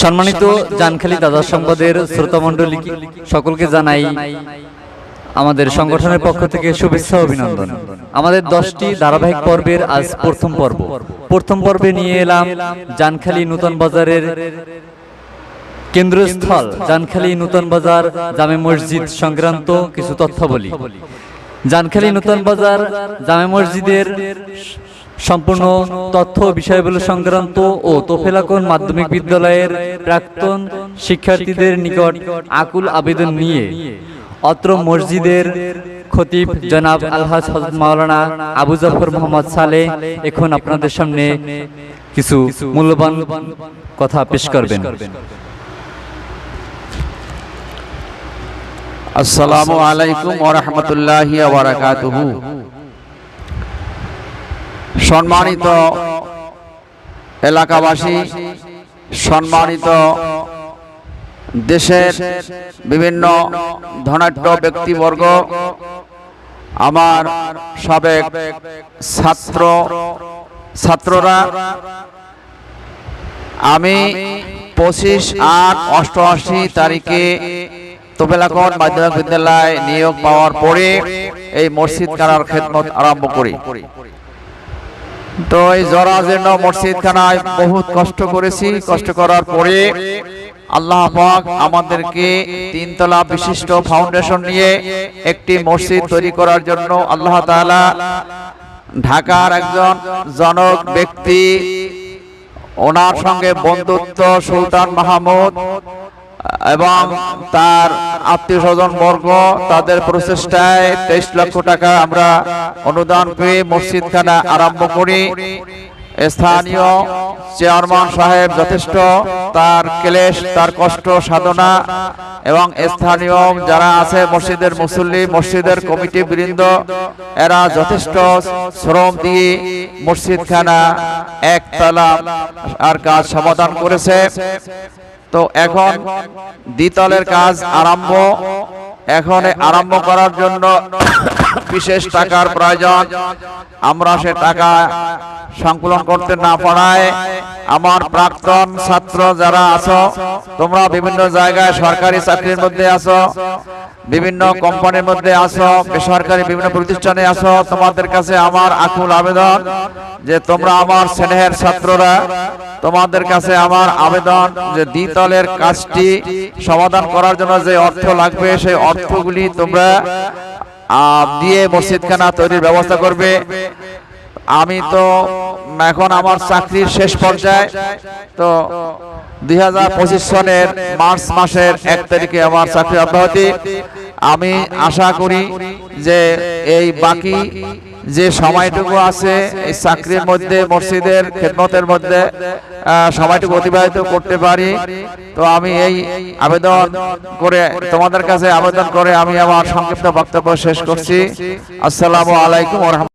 সম্মানিত জানখালি দাদা সংবাদের শ্রোতামণ্ডলী সকলকে জানাই আমাদের সংগঠনের পক্ষ থেকে শুভেচ্ছা অভিনন্দন। আমাদের দশটি ধারাবাহিক পর্বের আজ প্রথম পর্ব। প্রথম পর্বে নিয়ে এলাম জানখালি নূতন বাজারের কেন্দ্রস্থল। জানখালি নূতন বাজার জামে মসজিদ সংক্রান্ত কিছু তথ্যাবলী। জানখালি নূতন বাজার জামে মসজিদের সম্পূর্ণ তথ্য বিষয়গুলো সংক্রান্ত ও তোফেলাকন মাধ্যমিক বিদ্যালয়ের প্রাক্তন শিক্ষার্থীদের নিকট আকুল আবেদন নিয়ে অত্র মসজিদের খতিব জনাব আলহাজ হজরত মাওলানা আবু জাফর মোহাম্মদ সালে এখন আপনাদের সামনে কিছু মূল্যবান কথা পেশ করবেন। আসসালামু আলাইকুম ওরহমতুল্লাহি সম্মানিত এলাকাবাসী, সম্মানিত দেশের বিভিন্ন ধনাঢ্য ব্যক্তিবর্গ, আমার সাবেক ছাত্র, ছাত্ররা, আমি পঁচিশ আট অষ্টআশি তারিখে তোফেলাকন মাধ্যমিক বিদ্যালয় নিয়োগ পাওয়ার পরে এই মসজিদ খানার খেদমত আরম্ভ করি। তো এই মসজিদ খানায় বহুত কষ্ট করেছি। কষ্ট করার পরে আল্লাহ পাক আমাদেরকে তিনতলা বিশিষ্ট ফাউন্ডেশন নিয়ে একটি মসজিদ তৈরি করার জন্য আল্লাহ তাআলা ঢাকার একজন জনক ব্যক্তি, ওনার সঙ্গে বন্ধুত্ব সুলতান মাহমুদ এবং তার আত্মীয় স্বজন বর্গ তাদের প্রচেষ্টায় তেইশ লক্ষ টাকা আমরা অনুদান পেয়ে মসজিদখানা আরম্ভ করি। স্থানীয় চেয়ারম্যান সাহেব যথেষ্ট, তার ক্লেশ, তার কষ্ট, সাধনা এবং স্থানীয় যারা আছে মসজিদের মুসল্লি, মসজিদের কমিটি বৃন্দ, এরা যথেষ্ট শ্রম দিয়ে মসজিদখানা একতলা আর কাজ সমাধান করেছে। তো এখন দ্বিতলের কাজ আরম্ভ। এখন আরম্ভ করার জন্য বিশেষ টাকার প্রয়োজন। আমরা সে টাকা সংকলন করতে না পারায় আমার প্রাক্তন ছাত্র যারা আছো, তোমরা বিভিন্ন জায়গায় সরকারি চাকরির মধ্যে আছো। বিভিন্ন কোম্পানির মধ্যে আসো, বেসরকারি বিভিন্ন প্রতিষ্ঠানে আসো, তোমাদের কাছে আমার আকুল আবেদন যে তোমরা আমার স্নেহের ছাত্ররা, তোমাদের কাছে আমার আবেদন যে দ্বিতলের কাজটি সমাধান করার জন্য যে অর্থ লাগবে, সেই অর্থগুলি তোমরা দিয়ে মসজিদখানা তৈরির ব্যবস্থা করবে। আমি তো এখন আমার চাকরির শেষ পর্যায়ে। তো দুই হাজার পঁচিশ সনের মার্চ মাসের এক তারিখে আমার চাকরি অব্যাহতি। আমি আশা করি যে এই বাকি যে সময়টুকু আছে এই চাকরির মধ্যে মসজিদের খেদমতের মধ্যে সময়টুকু অতিবাহিত করতে পারি। তো আমি এই আবেদন করে তোমাদের কাছে আবেদন করে আমি আমার সংক্ষিপ্ত বক্তব্য শেষ করছি। আসসালামু আলাইকুম